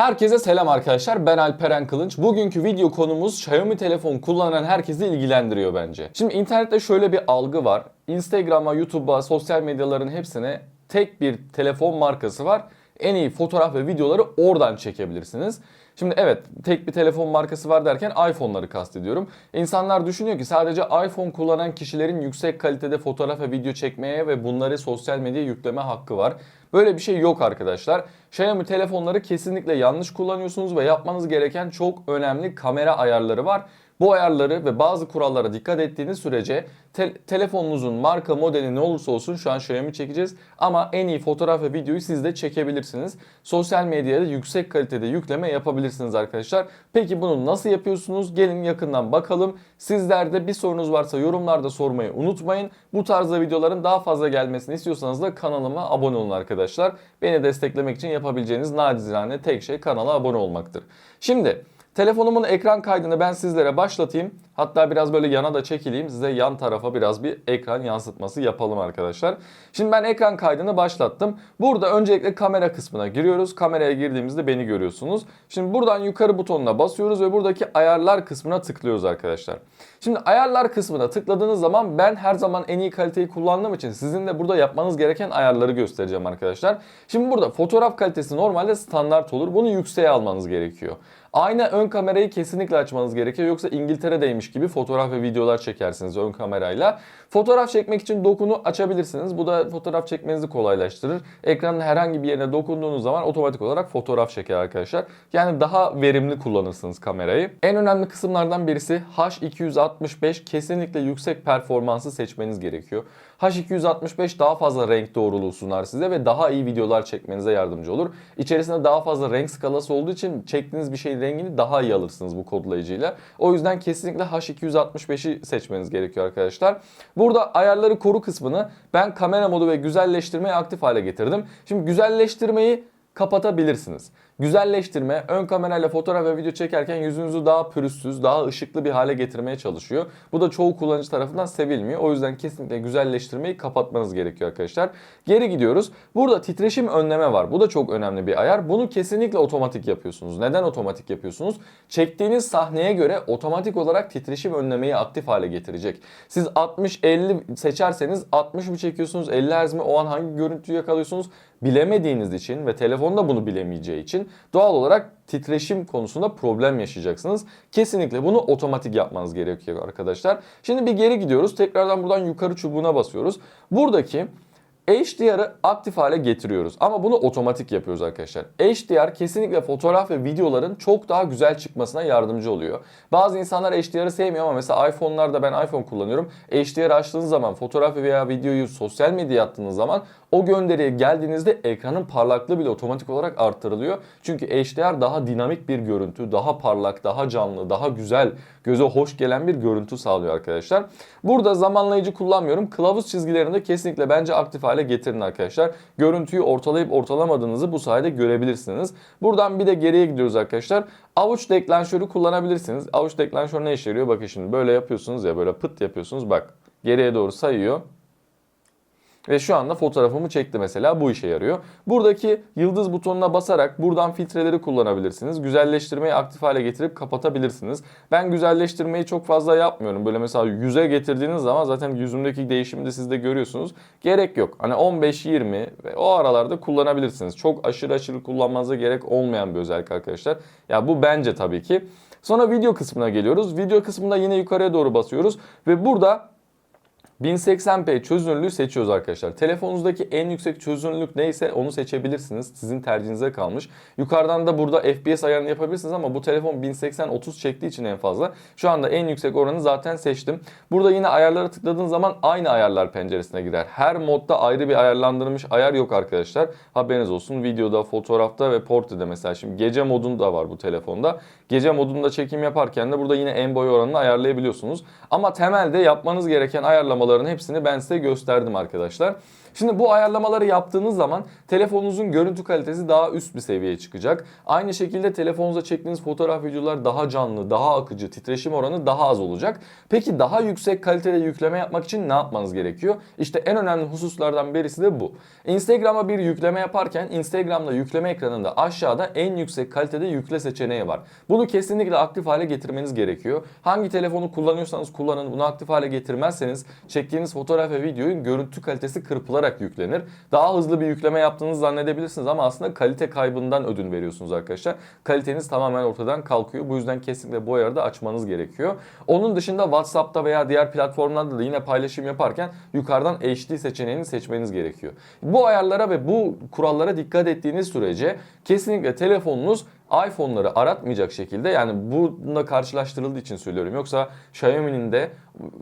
Herkese selam arkadaşlar. Ben Alperen Kılınç. Bugünkü video konumuz Xiaomi telefon kullanan herkesi ilgilendiriyor bence. Şimdi internette şöyle bir algı var. Instagram'a, YouTube'a, sosyal medyaların hepsine tek bir telefon markası var. En iyi fotoğraf ve videoları oradan çekebilirsiniz. Şimdi evet tek bir telefon markası var derken iPhone'ları kastediyorum. İnsanlar düşünüyor ki sadece iPhone kullanan kişilerin yüksek kalitede fotoğraf ve video çekmeye ve bunları sosyal medyaya yükleme hakkı var. Böyle bir şey yok arkadaşlar. Xiaomi telefonları kesinlikle yanlış kullanıyorsunuz ve yapmanız gereken çok önemli kamera ayarları var. Bu ayarları ve bazı kurallara dikkat ettiğiniz sürece te- telefonunuzun marka modeli ne olursa olsun şu an Xiaomi çekeceğiz ama en iyi fotoğraf ve videoyu siz de çekebilirsiniz. Sosyal medyada yüksek kalitede yükleme yapabilirsiniz arkadaşlar. Peki bunu nasıl yapıyorsunuz? Gelin yakından bakalım. Sizlerde bir sorunuz varsa yorumlarda sormayı unutmayın. Bu tarzda videoların daha fazla gelmesini istiyorsanız da kanalıma abone olun arkadaşlar. Beni desteklemek için yapabileceğiniz nacizane tek şey kanala abone olmaktır. Şimdi Telefonumun ekran kaydını ben sizlere başlatayım. Hatta biraz böyle yana da çekileyim. Size yan tarafa biraz bir ekran yansıtması yapalım arkadaşlar. Şimdi ben ekran kaydını başlattım. Burada öncelikle kamera kısmına giriyoruz. Kameraya girdiğimizde beni görüyorsunuz. Şimdi buradan yukarı butonuna basıyoruz ve buradaki ayarlar kısmına tıklıyoruz arkadaşlar. Şimdi ayarlar kısmına tıkladığınız zaman ben her zaman en iyi kaliteyi kullandığım için sizin de burada yapmanız gereken ayarları göstereceğim arkadaşlar. Şimdi burada fotoğraf kalitesi normalde standart olur. Bunu yükseğe almanız gerekiyor. Ayna ön kamerayı kesinlikle açmanız gerekiyor. Yoksa İngiltere'deymiş gibi fotoğraf ve videolar çekersiniz ön kamerayla. Fotoğraf çekmek için dokunu açabilirsiniz. Bu da fotoğraf çekmenizi kolaylaştırır. Ekranın herhangi bir yerine dokunduğunuz zaman otomatik olarak fotoğraf çeker arkadaşlar. Yani daha verimli kullanırsınız kamerayı. En önemli kısımlardan birisi H265 kesinlikle yüksek performansı seçmeniz gerekiyor. H265 daha fazla renk doğruluğu sunar size ve daha iyi videolar çekmenize yardımcı olur. İçerisinde daha fazla renk skalası olduğu için çektiğiniz bir şeyin rengini daha iyi alırsınız bu kodlayıcıyla. O yüzden kesinlikle H265'i seçmeniz gerekiyor arkadaşlar. Burada ayarları koru kısmını ben kamera modu ve güzelleştirmeyi aktif hale getirdim. Şimdi güzelleştirmeyi kapatabilirsiniz. Güzelleştirme ön kamerayla fotoğraf ve video çekerken yüzünüzü daha pürüzsüz, daha ışıklı bir hale getirmeye çalışıyor. Bu da çoğu kullanıcı tarafından sevilmiyor. O yüzden kesinlikle güzelleştirmeyi kapatmanız gerekiyor arkadaşlar. Geri gidiyoruz. Burada titreşim önleme var. Bu da çok önemli bir ayar. Bunu kesinlikle otomatik yapıyorsunuz. Neden otomatik yapıyorsunuz? Çektiğiniz sahneye göre otomatik olarak titreşim önlemeyi aktif hale getirecek. Siz 60-50 seçerseniz 60 mı çekiyorsunuz, 50 Hz mi o an hangi görüntüyü yakalıyorsunuz bilemediğiniz için ve telefonda bunu bilemeyeceği için doğal olarak titreşim konusunda problem yaşayacaksınız. Kesinlikle bunu otomatik yapmanız gerekiyor arkadaşlar. Şimdi bir geri gidiyoruz. Tekrardan buradan yukarı çubuğuna basıyoruz. Buradaki HDR'ı aktif hale getiriyoruz ama bunu otomatik yapıyoruz arkadaşlar. HDR kesinlikle fotoğraf ve videoların çok daha güzel çıkmasına yardımcı oluyor. Bazı insanlar HDR'ı sevmiyor ama mesela iPhone'larda ben iPhone kullanıyorum. HDR açtığınız zaman fotoğraf veya videoyu sosyal medyaya attığınız zaman o gönderiye geldiğinizde ekranın parlaklığı bile otomatik olarak arttırılıyor. Çünkü HDR daha dinamik bir görüntü, daha parlak, daha canlı, daha güzel, göze hoş gelen bir görüntü sağlıyor arkadaşlar. Burada zamanlayıcı kullanmıyorum. Kılavuz çizgilerini de kesinlikle bence aktif hale getirin arkadaşlar. Görüntüyü ortalayıp ortalamadığınızı bu sayede görebilirsiniz. Buradan bir de geriye gidiyoruz arkadaşlar. Avuç deklanşörü kullanabilirsiniz. Avuç deklanşör ne işe yarıyor? Bakın şimdi böyle yapıyorsunuz ya böyle pıt yapıyorsunuz bak. Geriye doğru sayıyor. Ve şu anda fotoğrafımı çekti mesela bu işe yarıyor. Buradaki yıldız butonuna basarak buradan filtreleri kullanabilirsiniz. Güzelleştirmeyi aktif hale getirip kapatabilirsiniz. Ben güzelleştirmeyi çok fazla yapmıyorum. Böyle mesela yüze getirdiğiniz zaman zaten yüzümdeki değişimi de siz de görüyorsunuz. Gerek yok. Hani 15-20 ve o aralarda kullanabilirsiniz. Çok aşırı aşırı kullanmanıza gerek olmayan bir özellik arkadaşlar. Ya bu bence tabii ki. Sonra video kısmına geliyoruz. Video kısmında yine yukarıya doğru basıyoruz ve burada 1080p çözünürlüğü seçiyoruz arkadaşlar. Telefonunuzdaki en yüksek çözünürlük neyse onu seçebilirsiniz. Sizin tercihinize kalmış. Yukarıdan da burada FPS ayarını yapabilirsiniz ama bu telefon 1080-30 çektiği için en fazla. Şu anda en yüksek oranı zaten seçtim. Burada yine ayarlara tıkladığınız zaman aynı ayarlar penceresine girer. Her modda ayrı bir ayarlandırılmış ayar yok arkadaşlar. Haberiniz olsun. Videoda, fotoğrafta ve portrede mesela. Şimdi gece modunda var bu telefonda. Gece modunda çekim yaparken de burada yine en boy oranını ayarlayabiliyorsunuz. Ama temelde yapmanız gereken ayarlamaların hepsini ben size gösterdim arkadaşlar. Şimdi bu ayarlamaları yaptığınız zaman telefonunuzun görüntü kalitesi daha üst bir seviyeye çıkacak. Aynı şekilde telefonunuza çektiğiniz fotoğraf videolar daha canlı, daha akıcı, titreşim oranı daha az olacak. Peki daha yüksek kalitede yükleme yapmak için ne yapmanız gerekiyor? İşte en önemli hususlardan birisi de bu. Instagram'a bir yükleme yaparken Instagram'da yükleme ekranında aşağıda en yüksek kalitede yükle seçeneği var. Bunu kesinlikle aktif hale getirmeniz gerekiyor. Hangi telefonu kullanıyorsanız kullanın bunu aktif hale getirmezseniz çektiğiniz fotoğraf ve videonun görüntü kalitesi kırpılarak yüklenir. Daha hızlı bir yükleme yaptığınızı zannedebilirsiniz ama aslında kalite kaybından ödün veriyorsunuz arkadaşlar. Kaliteniz tamamen ortadan kalkıyor. Bu yüzden kesinlikle bu ayarı da açmanız gerekiyor. Onun dışında WhatsApp'ta veya diğer platformlarda da yine paylaşım yaparken yukarıdan HD seçeneğini seçmeniz gerekiyor. Bu ayarlara ve bu kurallara dikkat ettiğiniz sürece kesinlikle telefonunuz iPhone'ları aratmayacak şekilde yani bununla karşılaştırıldığı için söylüyorum. Yoksa Xiaomi'nin de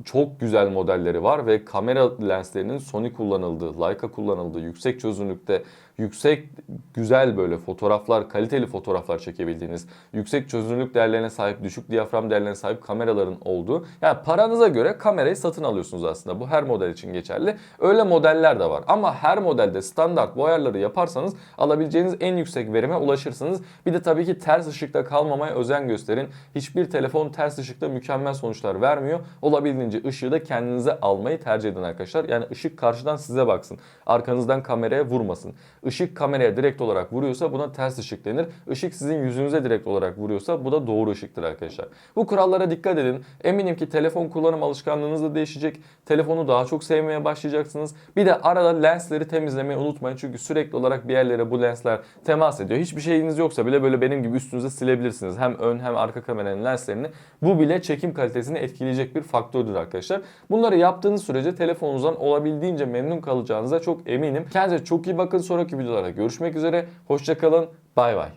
çok güzel modelleri var ve kamera lenslerinin Sony kullanıldığı, Leica kullanıldığı, yüksek çözünürlükte yüksek güzel böyle fotoğraflar, kaliteli fotoğraflar çekebildiğiniz, yüksek çözünürlük değerlerine sahip, düşük diyafram değerlerine sahip kameraların olduğu. Yani paranıza göre kamerayı satın alıyorsunuz aslında. Bu her model için geçerli. Öyle modeller de var. Ama her modelde standart bu ayarları yaparsanız alabileceğiniz en yüksek verime ulaşırsınız. Bir de tabii ki ters ışıkta kalmamaya özen gösterin. Hiçbir telefon ters ışıkta mükemmel sonuçlar vermiyor. Olabildiğince ışığı da kendinize almayı tercih edin arkadaşlar. Yani ışık karşıdan size baksın. Arkanızdan kameraya vurmasın. Işık kameraya direkt olarak vuruyorsa buna ters ışık denir. Işık sizin yüzünüze direkt olarak vuruyorsa bu da doğru ışıktır arkadaşlar. Bu kurallara dikkat edin. Eminim ki telefon kullanım alışkanlığınız da değişecek. Telefonu daha çok sevmeye başlayacaksınız. Bir de arada lensleri temizlemeyi unutmayın. Çünkü sürekli olarak bir yerlere bu lensler temas ediyor. Hiçbir şeyiniz yoksa bile böyle benim gibi üstünüze silebilirsiniz. Hem ön hem arka kameranın lenslerini. Bu bile çekim kalitesini etkileyecek bir faktördür arkadaşlar. Bunları yaptığınız sürece telefonunuzdan olabildiğince memnun kalacağınıza çok eminim. Kendinize çok iyi bakın. Sonraki videolarda görüşmek üzere. Hoşçakalın. Bay bay.